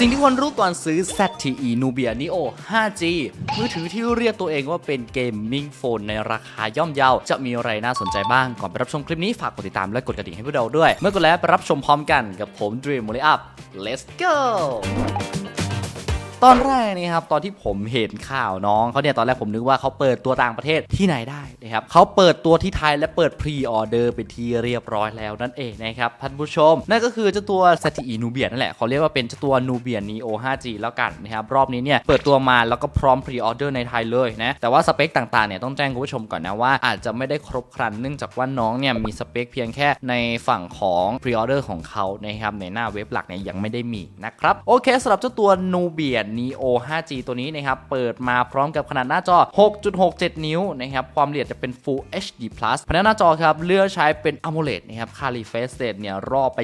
สิ่งที่ควรรู้ก่อนซื้อ ZTE Nubia Neo 5G มือถือที่เรียกตัวเองว่าเป็นเกมมิ่งโฟนในราคาย่อมเยา จะมีอะไรน่าสนใจบ้าง ก่อนไปรับชมคลิปนี้ฝากกดติดตามและกดกระดิ่งให้พวกเราด้วย เมื่อกดแล้วไปรับชมพร้อมกันกับผม Dream m o l y Up Let's go ตอนแรกนี่ครับตอนที่ผมเห็นข่าวน้องเขาเนี่ยตอนแรกผมนึกว่าเขาเปิดตัวต่างประเทศที่ไหนได้นะครับเขาเปิดตัวที่ไทยและเปิดพรีออเดอร์ไปที่เรียบร้อยแล้วนั่นเองนะครับท่านผู้ชม นั่นก็คือเจ้าตัว ZTE Nubia นั่นแหละเขาเรียกว่าเป็นเจ้าตัว Nubia Neo 5G แล้วกันนะครับรอบนี้เนี่ยเปิดตัวมาแล้วก็พร้อมพรีออเดอร์ในไทยเลยนะแต่ว่าสเปคต่างๆเนี่ยต้องแจ้งคุณผู้ชมก่อนนะว่าอาจจะไม่ได้ครบครันเนื่องจากว่าน้องเนี่ยมีสเปคเพียงแค่ในฝั่งของพรีออเดอร์ของเขานะครับในหน้าเว็บหลักเนี่ยยังไม่ได้มีนะครับโอเคสำหรับเจ้าตัว Nubia Neo 5G ตัวนี้นะครับเปิดมาพร้อมกับขนาดหน้าจอ 6.67 นิ้วนะครับความละเอียดจะเป็น Full HD Plus ภายในหน้าจอครับเลือกใช้เป็น AMOLED นะครับ c a l i f a c e Rate เนี่ยรอบไป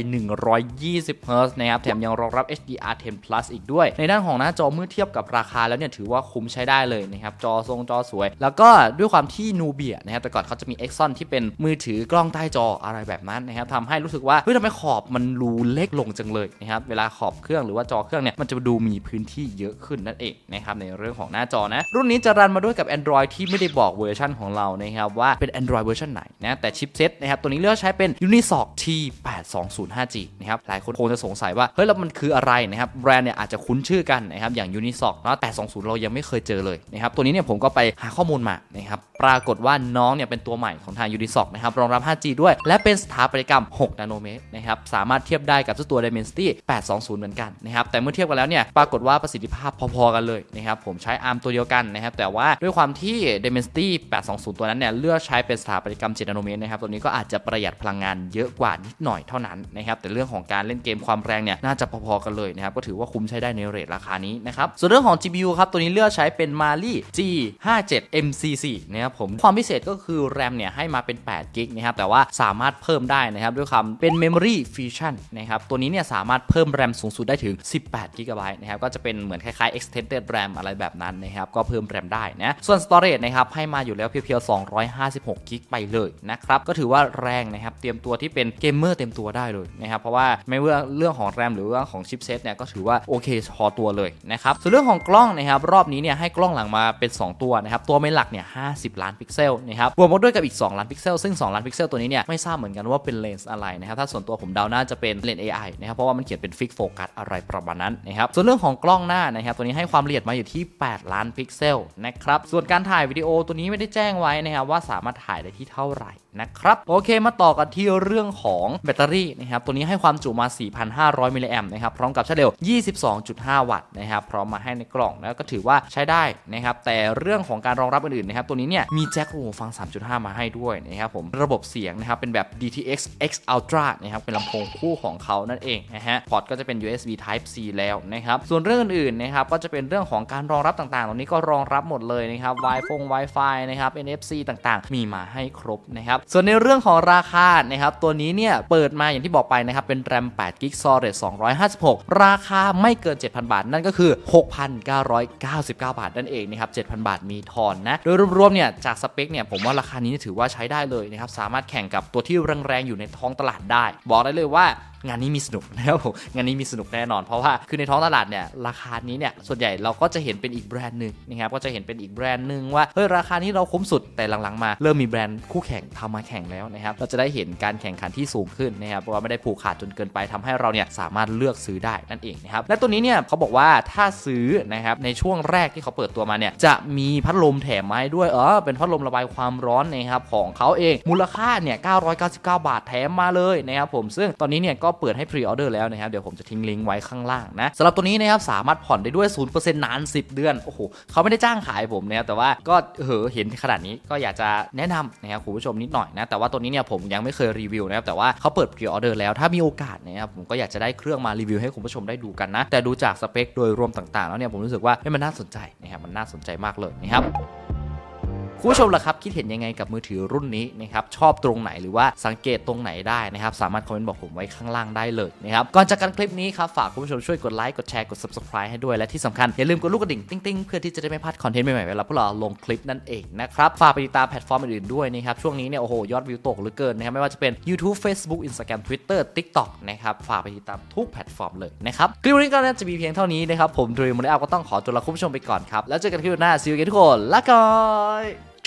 120 Hz นะครับแถมยังรองรับ HDR10 Plus อีกด้วย ในด้านของหน้าจอเมื่อเทียบกับราคาแล้วเนี่ยถือว่าคุ้มใช้ได้เลยนะครับจอทรงจอสวย แล้วก็ด้วยความที่ Nubia นะครับแต่ก่อนเขาจะมี Exxon ที่เป็นมือถือกล้องใต้จออะไรแบบนั้นนะครับทำให้รู้สึกว่าเฮ้ยทำไมขอบมันรูเล็กลงจังเลยนะครับเวลาขอบเครื่องหรือว่าจอเครื่องเนี่ยมันจะดูมีพื้นที่เยอะขึ้นนั่นเองนะครับในเรื่องของหน้าจอนะ รุ่นนี้จะรันมาด้วยกับ Android ที่ไม่ได้บอกเวอร์ชันของเรานะครับว่าเป็น Android เวอร์ชันไหนนะแต่ชิปเซตนะครับตัวนี้เลือกใช้เป็น Unisoc T8205G นะครับหลายคนคงจะสงสัยว่าเฮ้ยแล้วมันคืออะไรนะครับแบรนด์เนี่ยอาจจะคุ้นชื่อกันนะครับอย่าง Unisoc เนาะแต่ 20 เรายังไม่เคยเจอเลยนะครับตัวนี้เนี่ยผมก็ไปหาข้อมูลมานะครับ ปรากฏว่าน้องเนี่ยเป็นตัวใหม่ของทาง Unisoc นะครับรองรับ 5G ด้วย และเป็นสถาปัตยกรรม 6 นาโนเมตรนะครับสามารถเทียบได้กับตัว Dimensity 820 เหมือนกันนะครับแต่เมื่อเทียบกันแล้วเนี่ยปรากฏว่าประสิทธิภาพพอๆกันเลยนะครับผมใช้ ARM ตัวเดียวกันนะครับแต่ว่าด้วยความที่ Dimensity 820 ตัวนั้นเนี่ยเลือกใช้เป็นสถาปัตยกรรม 7 นาโนเมตรนะครับตัวนี้ก็อาจจะประหยัดพลังงานเยอะกว่านิดหน่อยเท่านั้นนะครับแต่เรื่องของการเล่นเกมความแรงเนี่ยน่าจะพอๆกันเลยนะครับก็ถือว่าคุ้มใช้ได้ในเรทราคานี้นะครับส่วนเรื่องของ GPU ครับตัวนี้เลือกใช้เป็น Mali G57 MC4 นะครับผมความพิเศษก็คือ RAM เนี่ยให้มาเป็น8 g b นะครับแต่ว่าสามารถเพิ่มได้นะครับด้วยคำเป็น Memory Fusion นะครับตัวนี้เนี่ยสามารถเพิ่ม RAM สูงสุดได้ถึง 18 g b นะครับก็จะเป็นเหมือนคล้ายๆ extended RAM อะไรแบบนั้นนะครับก็เพิ่ม RAM ได้นะส่วน Storage นะครับให้มาอยู่แล้วเพียวๆ256 g b ไปเลยนะครับก็ถือว่าแรงนะครับเตรียมตัวที่เป็นเกมเมอร์เต็มตัวได้เลยนะครับเพราะว่าไม่ว่าเรื่องของ RAM หรือว่าของชิปเซตเนี่ยก็ถือว่าโอเคพอตัวเลยนะครับส่วนเรื่องของกล้องนะครับรอบนี้เนี่ยให้กล้องหลังมาเป็น 2 ตัวนะครับตัวไม่หลักเนี่ย50ล้านพิกเซลนะครับบวกมาด้วยกับอีก 2 ล้านพิกเซลซึ่ง 2 ล้านพิกเซลตัวนี้เนี่ยไม่ทราบเหมือนกันว่าเป็นเลนส์อะไรนะครับถ้าส่วนตัวผมเดาน่าจะเป็นเลนส์ AI นะครับเพราะว่ามันเขียนเป็นฟิกโฟกัสอะไรประมาณนั้นนะครับส่วนเรื่องของกล้องหน้านะครับตัวนี้ให้ความละเอียดมาอยู่ที่ 8 ล้านพิกเซลนะครับส่วนการถ่ายวิดีโอตัวนี้ไม่ได้แจ้งไว้นะครับว่าสามารถถ่ายได้ที่เท่าไหร่นะครับโอเคมาต่อกันที่เรื่องของแบตเตอรี่นะครับตัวนี้ให้ความจุมา 4,500 มิลลิแอมนะครับพร้อมกับชาร์จเร็ว 22.5 วัตต์นะครับพร้อมมาให้ในกล่องแล้วก็ถือว่าใช้ได้นะครับแต่เรื่องของการรองรับอื่นๆนะครับตัวนี้เนี่ยมีแจ็คหูฟัง 3.5 มาให้ด้วยนะครับผมระบบเสียงนะครับเป็นแบบ DTX X Ultra นะครับเป็นลำโพงคู่ของเขานั่นเองนะฮะพอร์ตก็จะเป็น USB Type C แล้วนะครับส่วนเรื่องอื่นๆนะครับก็จะเป็นเรื่องของการรองรับต่างๆตรงนี้ก็รองรับหมดเลยนะครับ Wi-Fi Wi-Fi นะครับ NFC ต่างๆ มีมาให้ครบนะครับส่วนในเรื่องของราคานะครับตัวนี้เนี่ยเปิดมาอย่างที่บอกไปนะครับเป็น RAM 8 g b Storage 256 ราคาไม่เกิน 7,000 บาท นั่นก็คือ 6,999 บาทนั่นเองนะครับ7,000 บาทมีทอนนะโดยรวมๆเนี่ยจากสเปคเนี่ยผมว่าราคานี้ถือว่าใช้ได้เลยนะครับสามารถแข่งกับตัวที่แรงๆอยู่ในท้องตลาดได้ บอกได้เลยว่า งานนี้มีสนุกนะครับผมงานนี้มีสนุกแน่นอน เพราะว่าคือในท้องตลาดเนี่ยราคานี้เนี่ยส่วนใหญ่เราก็จะเห็นเป็นอีกแบรนด์หนึ่งนะครับก็จะเห็นเป็นอีกแบรนด์หนึ่งว่าเฮ้ยราคานี้เราคุ้มสุดแต่หลังๆมาเริ่มมีแบรนด์คู่แข่งทำมาแข่งแล้วนะครับเราจะได้เห็นการแข่งขันที่สูงขึ้นนะครับเพราะว่าไม่ได้ผูกขาดจนเกินไปทำให้เราเนี่ยสามารถเลือกซื้อได้นั่นเองนะครับและตัวนี้เนี่ยเขาบอกว่าถ้าซื้อนะครับในช่วงแรกที่เขาเปิดตัวมาเนี่ยจะมีพัดลมแถมมาให้ด้วยเออเป็นพัดลมระบายความร้อนนะครับของเขาเองมูลค่าเนี่ย999 บาทแถมมาเลยนะครับผมซึ่งตอนนี้เนี่ยก็เปิดให้พรีออเดอร์แล้วนะครับ เดี๋ยวผมจะทิ้งลิงก์ไว้ข้างล่างนะสำหรับตัวนี้นะครับสามารถผ่อนได้ด้วย 0%นาน 10 เดือน โอ้โหเขาไม่ได้จ้างขายผมนะครับแต่ว่าก็เหอเห็นขนาดนี้ก็อยากจะแนะนำนะครับคุณผู้ชมนิดหน่อยนะแต่ว่าตัวนี้เนี่ยผมยังไม่เคยรีวิวนะครับแต่ว่าเขาเปิดพรีออเดอร์แล้วถ้ามีโอกาสนะครับผมก็อยากจะได้เครื่องมารีวิวให้คุณผู้ชมได้ดูกันนะแต่ดูจากสเปคโดยรวมต่างๆ แล้วเนี่ยผมรู้สึกว่าให้มันน่าสนใจนะครับมันน่าสนใจมากเลยนะครับ คุณผู้ชมล่ะครับคิดเห็นยังไงกับมือถือรุ่นนี้นะครับชอบตรงไหนหรือว่าสังเกตตรงไหนได้นะครับสามารถคอมเมนต์บอกผมไว้ข้างล่างได้เลยนะครับก่อนจากกันคลิปนี้ครับฝากคุณผู้ชมช่วยกดไลค์กดแชร์กด subscribe ให้ด้วยและที่สำคัญอย่าลืมกดลูกกระดิ่งติ๊งๆเพื่อที่จะได้ไม่พลาดคอนเทนต์ใหม่ๆเวลาพวกเราลงคลิปนั่นเองนะครับฝากไปติดตามแพลตฟอร์มอื่นๆด้วยนะครับช่วงนี้เนี่ยโอ้โหยอดวิวตกเหลือเกินนะครับไม่ว่าจะเป็น YouTube Facebook Instagram Twitter TikTok นะครับฝากไปติดตามทุกแพลตฟอร์มเลยนะครับคลิปนี้ก็น่าจะมีเพียงเท่านี้นะครับผมดรีมโมเดลก็ต้องขอตัวลาคุณผู้ชมไปก่อนครับแล้วเจอกันคลิปหน้าซีอูเกทุกคนลาก่อย